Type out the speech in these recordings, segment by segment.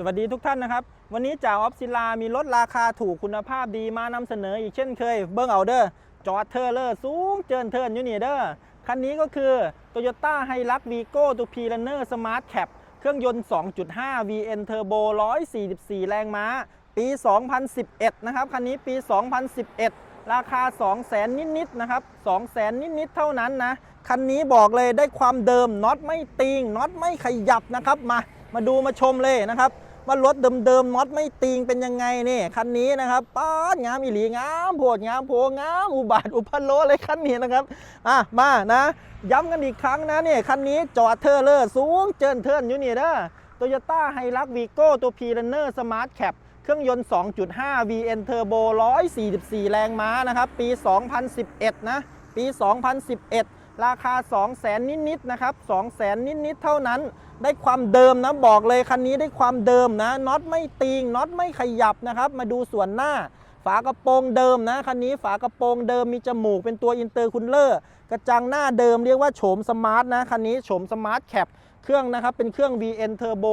สวัสดีทุกท่านนะครับ วันนี้จ่าออฟศิลามีรถราคาถูกคุณภาพดีมานำเสนออีกเช่นเคย เบิ้งเอาเด้อจอดเทอร์เลอร์สูงเจินเทินอยู่นี่เด้อคันนี้ก็คือ Toyota h i l u x Vigo ตัว p r u n n e r Smart Cap เครื่องยนต์ 2.5 VN Turbo 144 แรงม้า ปี 2011 นะครับ คันนี้ปี 2011 ราคา 200,000 นิดๆนะครับ 200,000 นิดๆเท่านั้นนะ คันนี้บอกเลยได้ความเดิมน็อตไม่ติงน็อตไม่ขยับนะครับมามาดูมาชมเลยนะครับ ว่ารถเดิมๆน็อตไม่ติงเป็นยังไงนี่คันนี้นะครับป๊าดงามอีหลีงามโพดงามโพงามอุบาทอุพันโลเลยคันนี้นะครับอะมานะ ย้ำกันอีกครั้งนะเนี่ยคันนี้จอดเทอร์เลอร์สูงเจินเทินอยู่นี่เด้อโตโยต้าไฮรักวีโก้ตัว p r u n n e r Smart Cap เครื่องยนต์ 2.5 VN Turbo 144 แรงม้านะครับ ปี 2011 นะ ปี 2011 ราคา 200,000นิดๆนะครับ200,000นิดๆเท่านั้น ได้ความเดิมนะบอกเลยคันนี้ได้ความเดิมนะน็อตไม่ตีงน็อตไม่ขยับนะครับมาดูส่วนหน้า ฝากระโปรงเดิมนะคันนี้ฝากระโปรงเดิมมีจมูกเป็นตัวอินเตอร์คูลเลอร์กระจังหน้าเดิมเรียกว่าโฉมสมาร์ทนะคันนี้โฉมสมาร์ทแคปเครื่องนะครับเป็นเครื่อง VN Turbo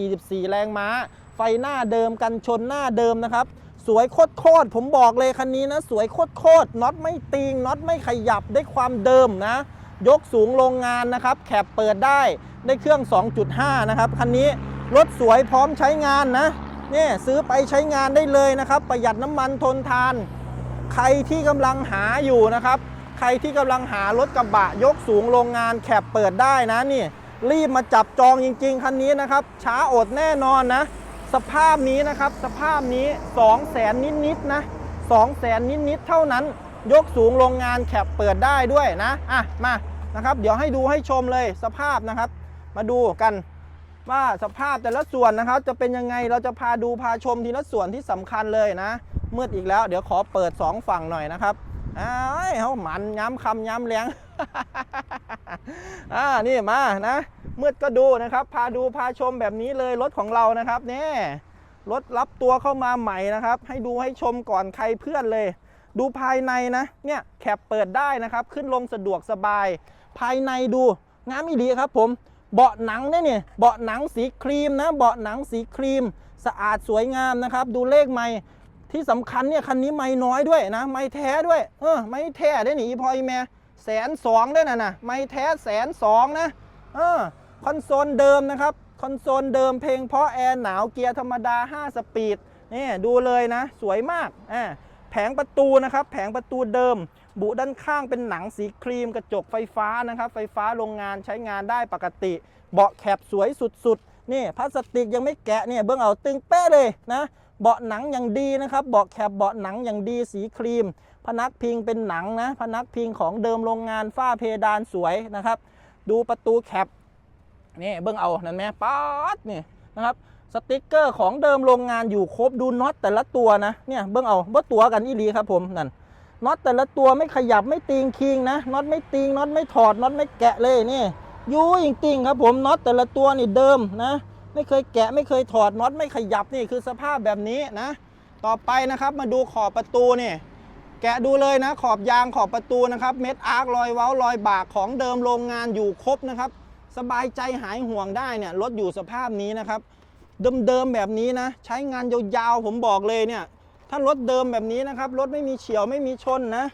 144 แรงม้า ไฟหน้าเดิมกันชนหน้าเดิมนะครับ สวยโคตรๆผมบอกเลยคันนี้นะ สวยโคตรๆน็อตไม่ตีงน็อตไม่ขยับได้ความเดิมนะ ยกสูงโรงงานนะครับแคปเปิดได้ได้เครื่อง 2.5 นะครับคันนี้รถสวยพร้อมใช้งานนะนี่ซื้อไปใช้งานได้เลยนะครับ ประหยัดน้ำมันทนทาน ใครที่กำลังหาอยู่นะครับ ใครที่กำลังหารถกระบะยกสูงโรงงานแคปเปิดได้นะนี่รีบมาจับจองจริง ๆ คันนี้นะครับ ช้าอดแน่นอนนะ สภาพนี้นะครับ สภาพนี้2 0 0แสนนิดๆนะ2 0 0แสนนิดๆเท่านั้น ยกสูงโรงงานแคปเปิดได้ด้วยนะ อะ มานะครับ เดี๋ยวให้ดูให้ชมเลยสภาพนะครับ มาดูกันว่าสภาพแต่ละส่วนนะครับ จะเป็นยังไงเราจะพาดูพาชมทีละส่วนที่สำคัญเลยนะมืดอีกแล้ว เดี๋ยวขอเปิด 2 ฝั่งหน่อยนะครับอ้ายเขาหมันย้ำคำย้ำแรงอ่านี่มานะ มืดก็ดูนะครับ พาดูพาชมแบบนี้เลยรถของเรานะครับเนี่ยรถรับตัวเข้ามาใหม่นะครับ ให้ดูให้ชมก่อนใครเพื่อนเลย ดูภายในนะเนี่ยแคปเปิดได้นะครับ ขึ้นลงสะดวกสบาย ภายในดูงามอีดีครับ ผมเบาะหนังเนี่ยเนี่ยเบาะหนังสีครีมนะ เบาะหนังสีครีม สะอาดสวยงามนะครับ ดูเลขไม่ที่สำคัญเนี่ยคันนี้ไม่น้อยด้วยนะ ไม่แท้ด้วย เออไม่แท้ได้หนีพออีแม่แสนสองด้วยนะนะไม่แท้แสนสองนะ เออ คอนโซลเดิมนะครับ คอนโซลเดิมเพลงเพราะแอร์หนาวเกียร์ธรรมดา 5 สปีดนี่ดูเลยนะ สวยมากอ่าแผงประตูนะครับ แผงประตูเดิม บุด้านข้างเป็นหนังสีครีมกระจกไฟฟ้านะครับ ไฟฟ้าโรงงานใช้งานได้ปกติ เบาะแคบสวยสุดๆ นี่พลาสติกยังไม่แกะเนี่ยเบื้องเอาตึงเป๊ะเลยนะ เบาะหนังอย่างดีนะครับ เบาะแคบเบาะหนังอย่างดีสีครีม พนักพิงเป็นหนังนะ พนักพิงของเดิมโรงงานฝ้าเพดานสวยนะครับ ดูประตูแคป นี่เบิ้งเอานั่นไหมป๊าดนี่นะครับสติกเกอร์ของเดิมโรงงานอยู่ครบดูน็อตแต่ละตัวนะเนี่ยเบิ้งเอาว่าตัวกันอีหลีครับผมนั่นน็อตแต่ละตัวไม่ขยับไม่ตีงคิงนะน็อตไม่ตีงน็อตไม่ถอดน็อตไม่แกะเลยนี่อยูจริงๆครับผมน็อตแต่ละตัวนี่เดิมนะ ไม่เคยแกะไม่เคยถอดน็อตไม่ขยับนี่คือสภาพแบบนี้นะ ต่อไปนะครับมาดูขอบประตูนี่แกะดูเลยนะขอบยางขอบประตูนะครับ เม็ดอาร์ครอยเว้ารอยบากของเดิมโรงงานอยู่ครบนะครับ สบายใจหายห่วงได้เนี่ยรถอยู่สภาพนี้นะครับ เดิมๆแบบนี้นะ ใช้งานยาวๆผมบอกเลยเนี่ย ถ้ารถเดิมแบบนี้นะครับ รถไม่มีเฉียวไม่มีชนนะ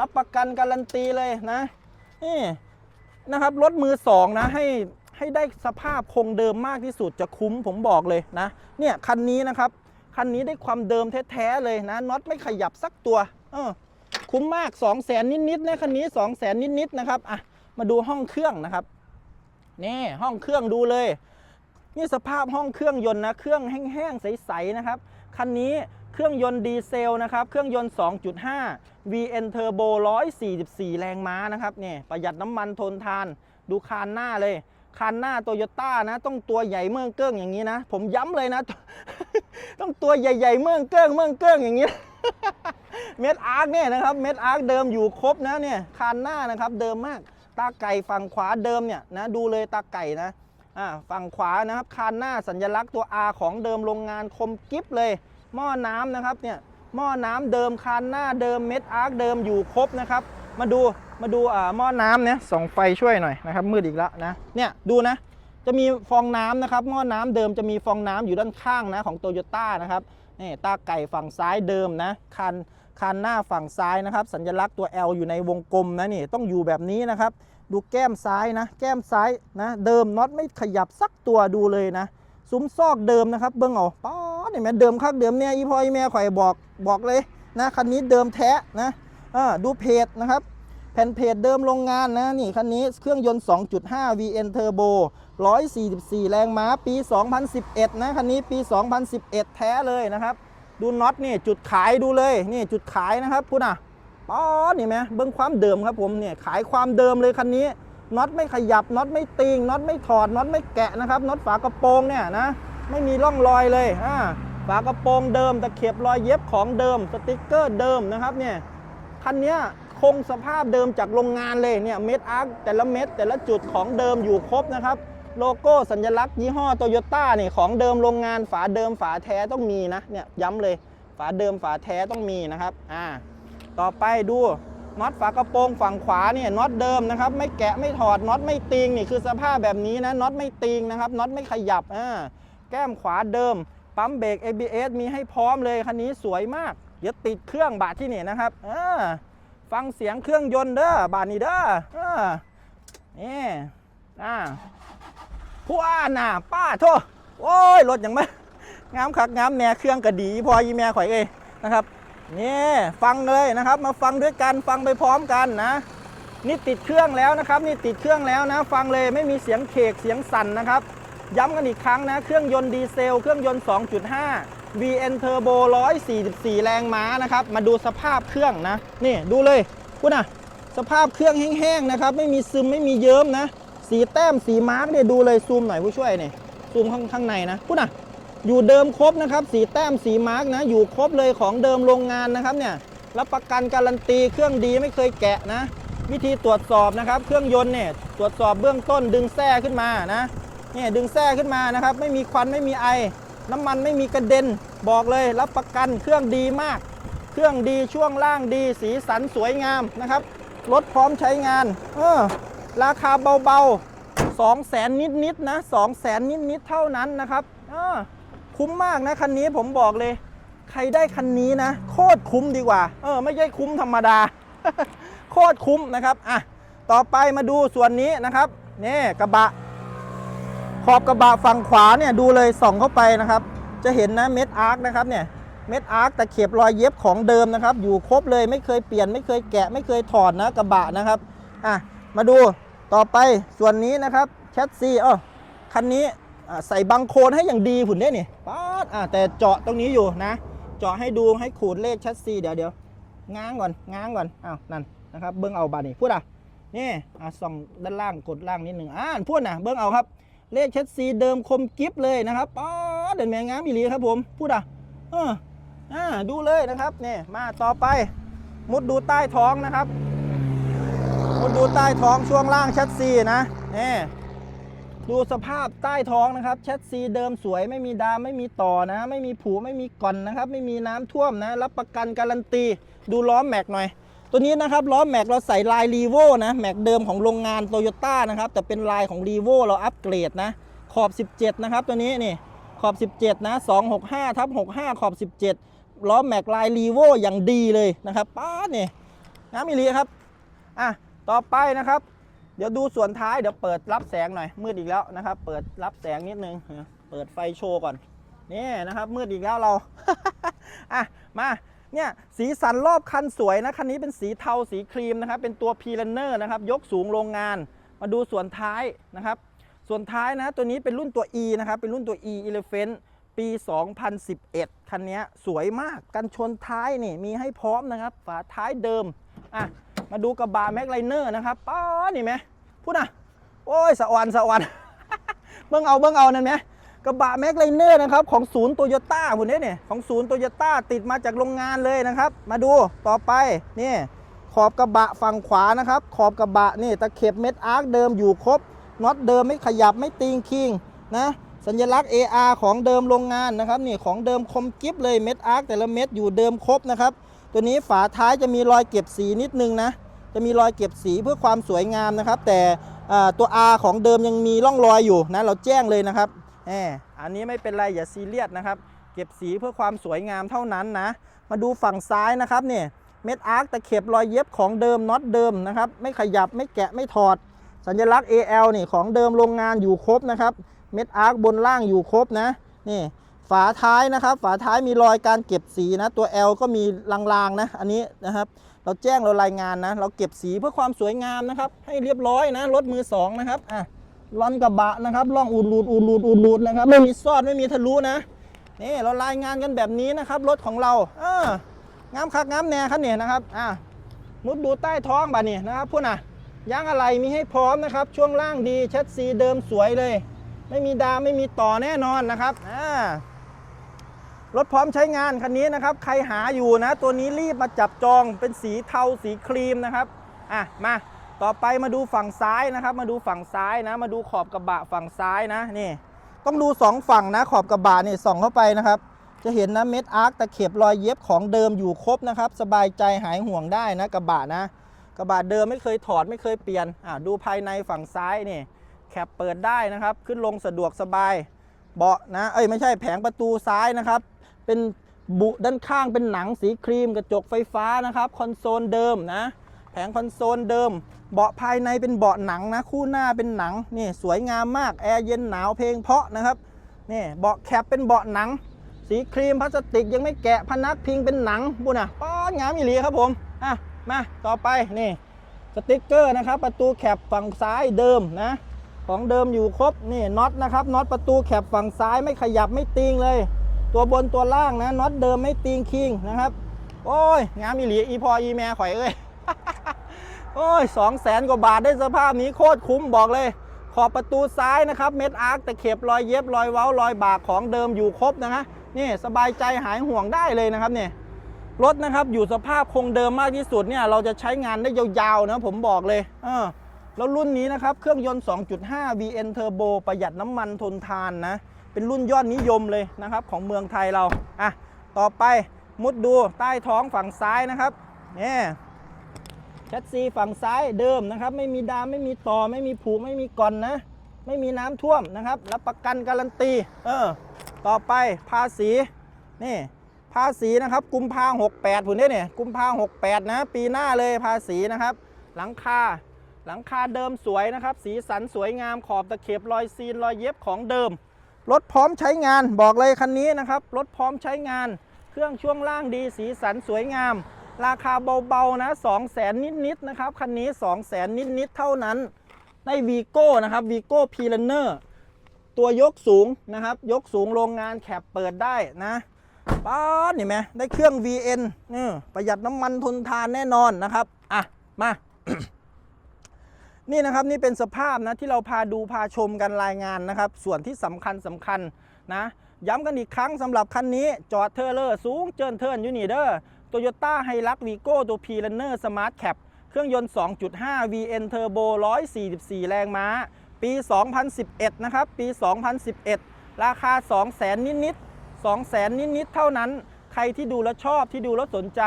รับประกันการันตีเลยนะนี่นะครับรถมือสองนะให้ให้ได้สภาพคงเดิมมากที่สุดจะคุ้มผมบอกเลยนะเนี่ยคันนี้นะครับคันนี้ได้ความเดิมแท้ๆเลยนะน็อตไม่ขยับสักตัวเออคุ้มมาก 2 0 0แสนนิดๆนะคันนี้ 2 0 0แสนนิดๆนะครับอะมาดูห้องเครื่องนะครับ นี่ห้องเครื่องดูเลย นี่สภาพห้องเครื่องยนต์นะ เครื่องแห้งๆ ใสๆ นะครับ คันนี้เครื่องยนต์ดีเซลนะครับ เครื่องยนต์ 2.5 VN Turbo 144 แรงม้านะครับนี่ประหยัดน้ำมันทนทาน ดูคานหน้าเลย คานหน้าโตโยต้านะ ต้องตัวใหญ่เมืองเกิ้งอย่างนี้นะ ผมย้ำเลยนะ ต้องตัวใหญ่ๆ เมืองเกิ้งเมืองเกิ้งอย่างนี้เม็ดอาร์คเนี่ยนะครับ เม็ดอาร์คเดิมอยู่ครบนะเนี่ย คานหน้านะครับ เดิมมาก ตาไก่ฝั่งขวาเดิมเนี่ยนะดูเลยตาไก่นะอ่าฝั่งขวานะครับคานหน้าสัญลักษณ์ตัว R ของเดิมโรงงานคมกิฟเลยหม้อน้ำนะครับเนี่ยหม้อน้ำเดิมคานหน้าเดิมเม็ดอาร์คเดิมอยู่ครบนะครับ มาดูมาดูอ่าหม้อน้ำเนี่ยส่องไฟช่วยหน่อยนะครับมืดอีกแล้วนะเนี่ยดูนะจะมีฟองน้ำนะครับหม้อน้ำเดิมจะมีฟองน้ำอยู่ด้านข้างนะของโตโยต้านะครับนี่ตาไก่ฝั่งซ้ายเดิมนะคัน คันหน้าฝั่งซ้ายนะครับ สัญลักษณ์ตัว L อยู่ในวงกลมนะนี่ต้องอยู่แบบนี้นะครับ ดูแก้มซ้ายนะ แก้มซ้ายนะเดิมน็อตไม่ขยับสักตัวดูเลยนะซุ้มซอกเดิมนะครับ เบิ้งเอาป๊อดนี่แม่เดิมคักเดิมเนี่ยอีพออีแม่ข่อยบอกบอกเลยนะคันนี้เดิมแท้นะดูเพจนะครับแผ่นเพจเดิมโรงงานนะนี่คันนี้เครื่องยนต์ 2.5 VN Turbo 144 แรงม้าปี 2011 นะคันนี้ปี 2011 แท้เลยนะครับ ดูน็อตนี่จุดขายดูเลยนี่จุดขายนะครับพูดอะป๊อดนี่ไหมเบิ้องความเดิมครับผมเนี่ยขายความเดิมเลยคันนี้น็อตไม่ขยับน็อตไม่ติงน็อตไม่ถอดน็อตไม่แกะนะครับน็อตฝากระโปรงเนี่ยนะไม่มีร่องรอยเลยอ่าฝากระโปรงเดิมตะเข็บรอยเย็บของเดิมสติกเกอร์เดิมนะครับเนี่ยคันนี้คงสภาพเดิมจากโรงงานเลยเนี่ยเม็ดอาร์คแต่ละเม็ดแต่ละจุดของเดิมอยู่ครบนะครับ โลโก้สัญลักษณ์ยี่ห้อโตโยต้าเนี่ยของเดิมโรงงานฝาเดิมฝาแท้ต้องมีนะเนี่ยย้ำเลยฝาเดิมฝาแท้ต้องมีนะครับอ่าต่อไปดูน็อตฝากระโปรงฝั่งขวาเนี่ยน็อตเดิมนะครับไม่แกะไม่ถอดน็อตไม่ติงนี่คือสภาพแบบนี้นะน็อตไม่ติงนะครับน็อตไม่ขยับอ่าแก้มขวาเดิม ปั๊มเบรก ABS มีให้พร้อมเลยคันนี้สวยมาก เดี๋ยวติดเครื่องบาทที่นี่นะครับอ่าฟังเสียงเครื่องยนต์เด้อบานนี้เด้อเออนี่อ่า ผู้อ่านน่ะป้าโทษโอ้ยรถอย่างมางามคักงามแหน่เครื่องกระดีพอยีแม่ข่อยเอ้นะครับนี่ฟังเลยนะครับมาฟังด้วยกันฟังไปพร้อมกันนะ นี่ติดเครื่องแล้วนะครับ นี่ติดเครื่องแล้วนะ ฟังเลยไม่มีเสียงเคกเสียงสั่นนะครับ ย้ำกันอีกครั้งนะเครื่องยนต์ดีเซล เครื่องยนต์ 2.5 VN Turbo 144 แรงม้านะครับ มาดูสภาพเครื่องนะนี่ดูเลยคุณอะสภาพเครื่องแห้งๆนะครับ ไม่มีซึมไม่มีเยิ้มนะ สีแต้มสีมาร์กเนี่ยดูเลยซูมหน่อยผู้ช่วยเนี่ยซูมข้างข้างในนะคุณอะอยู่เดิมครบนะครับ สีแต้มสีมาร์กนะ อยู่ครบเลยของเดิมโรงงานนะครับเนี่ยรับประกันการันตีเครื่องดีไม่เคยแกะนะ วิธีตรวจสอบนะครับ เครื่องยนต์เนี่ยตรวจสอบเบื้องต้นดึงแส้ขึ้นมานะเนี่ยดึงแส้ขึ้นมานะครับ ไม่มีควันไม่มีไอ น้ำมันไม่มีกระเด็นบอกเลย รับประกันเครื่องดีมาก เครื่องดีช่วงล่างดี สีสันสวยงามนะครับรถพร้อมใช้งาน เออ ราคาเบาๆ2 0 0แสนนิดๆนะ2 0 0แสนนิดๆเท่านั้นนะครับอคุ้มมากนะคันนี้ผมบอกเลย ใครได้คันนี้นะ โคตรคุ้มดีกว่า เออ ไม่ใช่คุ้มธรรมดา โคตรคุ้มนะครับอะต่อไปมาดูส่วนนี้นะครับนี่กระบะ ขอบกระบะฝั่งขวาเนี่ยดูเลยส่องเข้าไปนะครับ จะเห็นนะเม็ดอาร์คนะครับเนี่ยเม็ดอาร์คแต่เข็บรอยเย็บของเดิมนะครับ อยู่ครบเลยไม่เคยเปลี่ยนไม่เคยแกะไม่เคยถอดนะกระบะนะครับอะมาดู ต่อไปส่วนนี้นะครับแชสซีอ๋อคันนี้ใส่บังโคลนให้อย่างดีผุนได้นี่ป๊าดอะแต่เจาะตรงนี้อยู่นะ เจาะให้ดูให้ขูดเลขแชสซีเดี๋ยวเดี๋ยวง้างก่อนง้างก่อนอ้าวนั่นนะครับเบิ้งเอาบานี่พูดอะนี่อะส่องด้านล่างกดล่างนิดหนึ่งอ่านพูดนะเบิ้งเอาครับ เลขเชสซีเดิมคมกิฟเลยนะครับป๊าดเด่นแมงง้างมอีลีครับผมพูดอะเอออ่าดูเลยนะครับนี่มาต่อไปมุดดูใต้ท้องนะครับ มุดดูใต้ท้องช่วงล่างเชสซีนะนี่ดูสภาพใต้ท้องนะครับเชสซีเดิมสวยไม่มีดามไม่มีต่อนะ ไม่มีผูไม่มีก่อนนะครับ ไม่มีน้ำท่วมนะ รับประกันการันตี ดูล้อแม็กหน่อย ตัวนี้นะครับล้อแม็กเราใส่ลายรีโวนะ แม็กเดิมของโรงงานโตโยต้านะครับ แต่เป็นลายของรีโวเราอัปเกรดนะ ขอบ 17 นะครับ ตัวนี้นี่ขอบ 17 นะ 265ทับ65 ขอบ 17 ล้อแม็กลายรีโวอย่างดีเลยนะครับป้าดนี่ยน้ำมิลีครับอะ ต่อไปนะครับ เดี๋ยวดูส่วนท้ายเดี๋ยวเปิดรับแสงหน่อยมืดอีกแล้วนะครับ เปิดรับแสงนิดนึงเปิดไฟโชว์ก่อนนี่นะครับมืดอีกแล้วเราอะมาเนี่ยสีสันรอบคันสวยนะคันนี้เป็นสีเทาสีครีมนะครับ เป็นตัวพีลันเนอร์นะครับ ยกสูงโรงงาน มาดูส่วนท้ายนะครับ ส่วนท้ายนะตัวนี้เป็นรุ่นตัว E นะครับ เป็นรุ่นตัว E Elephant ปี 2011 คันนี้สวยมาก กันชนท้ายนี่มีให้พร้อมนะครับ ฝาท้ายเดิม อะ มาดูกระบะแม็กไลเนอร์นะครับป้านี่ไหมพูดนะโอ้ยสะอวันสะอวันเบิ่งเอาเบิ่งเอานั่นไหมกระบะแม็กไลเนอร์นะครับของศูนย์โตโยต้าคุณเนี่ยเนี่ยของศูนย์โตโยต้าติดมาจากโรงงานเลยนะครับ มาดูต่อไปนี่ขอบกระบะฝั่งขวานะครับ ขอบกระบะนี่ตะเข็บเม็ดอาร์คเดิมอยู่ครบน็อตเดิมไม่ขยับไม่ติงคิงนะสัญลักษณ์ AR ของเดิมโรงงานนะครับนี่ของเดิมคมกิฟเลยเม็ดอาร์คแต่ละเม็ดอยู่เดิมครบนะครับ ตัวนี้ฝาท้ายจะมีรอยเก็บสีนิดนึงนะ จะมีรอยเก็บสีเพื่อความสวยงามนะครับ แต่ตัว R ของเดิมยังมีร่องรอยอยู่นะ เราแจ้งเลยนะครับแหมอันนี้ไม่เป็นไรอย่าซีเรียสนะครับ เก็บสีเพื่อความสวยงามเท่านั้นนะ มาดูฝั่งซ้ายนะครับเนี่ยเม็ดอาร์คตะเข็บรอยเย็บของเดิมน็อตเดิมนะครับ ไม่ขยับไม่แกะไม่ถอด สัญลักษณ์ AL นี่ของเดิมโรงงานอยู่ครบนะครับ เม็ดอาร์คบนล่างอยู่ครบนะนี่ ฝาท้ายนะครับ ฝาท้ายมีรอยการเก็บสีนะ ตัว L ก็มีลางๆนะ อันนี้นะครับ เราแจ้งเรารายงานนะ เราเก็บสีเพื่อความสวยงามนะครับ ให้เรียบร้อยนะ รถมือสองนะครับ อะล่อนกระบะนะครับล่องอูดรูดอูดรูดอูดรูดนะครับ ไม่มีซอดไม่มีทะลุนะ นี่เรารายงานกันแบบนี้นะครับ รถของเรา เอองามคักงามแน่ครับเนี่ยนะครับ อะมุดดูใต้ท้องบ่านี่นะครับพูดนะยางอะไรมีให้พร้อมนะครับ ช่วงล่างดีเช็ดซีเดิมสวยเลย ไม่มีดาไม่มีต่อแน่นอนนะครับ อ่า รถพร้อมใช้งานคันนี้นะครับ ใครหาอยู่นะ ตัวนี้รีบมาจับจองเป็นสีเทาสีครีมนะครับ อะมาต่อไปมาดูฝั่งซ้ายนะครับ มาดูฝั่งซ้ายนะ มาดูขอบกระบะฝั่งซ้ายนะนี่ ต้องดูสองฝั่งนะ ขอบกระบะนี่ส่องเข้าไปนะครับ จะเห็นนะเม็ดอาร์คตะเข็บรอยเย็บของเดิมอยู่ครบนะครับ สบายใจหายห่วงได้นะกระบะนะ กระบะเดิมไม่เคยถอดไม่เคยเปลี่ยนอะดูภายในฝั่งซ้ายนี่แคปเปิดได้นะครับ ขึ้นลงสะดวกสบายเบาะนะเอ้ยไม่ใช่แผงประตูซ้ายนะครับ เป็นบุด้านข้างเป็นหนังสีครีมกระจกไฟฟ้านะครับคอนโซลเดิมนะ แผงคอนโซลเดิม เบาะภายในเป็นเบาะหนังนะ คู่หน้าเป็นหนังนี่สวยงามมากแอร์เย็นหนาวเพลงเพาะนะครับนี่เบาะแคปเป็นเบาะหนัง สีครีมพลาสติกยังไม่แกะพนักพิงเป็นหนังบุญอะป้อนงามอีหลีครับผมอะมาต่อไปนี่สติ๊กเกอร์นะครับ ประตูแคปฝั่งซ้ายเดิมนะของเดิมอยู่ครบนี่น็อตนะครับน็อตประตูแคปฝั่งซ้ายไม่ขยับไม่ติงเลย ตัวบนตัวล่างนะน็อตเดิมไม่ติงคิงนะครับ โอ้ยงามอีหลีอีพออีแม่ข่อยเอ้ยโอ้ยสองแสนกว่าบาทได้สภาพนี้โคตรคุ้มบอกเลย ขอบประตูซ้ายนะครับ เม็ดอาร์คตะเข็บรอยเย็บรอยเว้ารอยบากของเดิมอยู่ครบนะฮะนี่สบายใจหายห่วงได้เลยนะครับเนี่ยรถนะครับอยู่สภาพคงเดิมมากที่สุดเนี่ยเราจะใช้งานได้ยาวๆนะผมบอกเลยเออแล้วรุ่นนี้นะครับเครื่องยนต์ 2.5 VN Turbo ประหยัดน้ำมันทนทานนะ เป็นรุ่นยอดนิยมเลยนะครับของเมืองไทยเราอะต่อไปมุดดูใต้ท้องฝั่งซ้ายนะครับเนี่ยแชสซีฝั่งซ้ายเดิมนะครับ ไม่มีดามไม่มีต่อไม่มีผูไม่มีก่อนนะ ไม่มีน้ำท่วมนะครับรับประกันการันตีเออต่อไปภาษีนี่ภาษีนะครับกุมภาหกแปดผุนนี่ยเนี่ยกุมภาหกแปดนะ ปีหน้าเลยภาษีนะครับ หลังคาหลังคาเดิมสวยนะครับ สีสันสวยงามขอบตะเข็บรอยซีนรอยเย็บของเดิม รถพร้อมใช้งานบอกเลยคันนี้นะครับ รถพร้อมใช้งาน เครื่องช่วงล่างดีสีสันสวยงาม ราคาเบาๆนะ2 0 0แสนนิดๆนะครับ คันนี้ 2 0 0แสนนิดๆเท่านั้นได้วีโก้นะครับวีโก้พีลันเนอร์ตัวยกสูงนะครับ ยกสูงโรงงานแคปเปิดได้นะป๊าดเห็นไหมได้เครื่อง VN นี่ประหยัดน้ำมันทนทานแน่นอนนะครับ อะ มา นี่นะครับนี่เป็นสภาพนะที่เราพาดูพาชมกันรายงานนะครับ ส่วนที่สำคัญสำคัญนะย้ำกันอีกครั้งสำหรับคันนี้ จอดเทอร์เลอร์สูงเจินเทิร์นยูนิเดอร์โตโยต้าไฮรักวีโก้ตัวพีลันเนอร์สมาร์ทแคปเครื่องยนต์ 2.5 VN Turbo 144 แรงม้า ปี 2011 นะครับ ปี 2011 ราคา 200,000 นิดๆ2 0 0แสนนิดๆ เท่านั้น ใครที่ดูแล้วชอบที่ดูแล้วสนใจ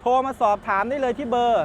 โทรมาสอบถามได้เลยที่เบอร์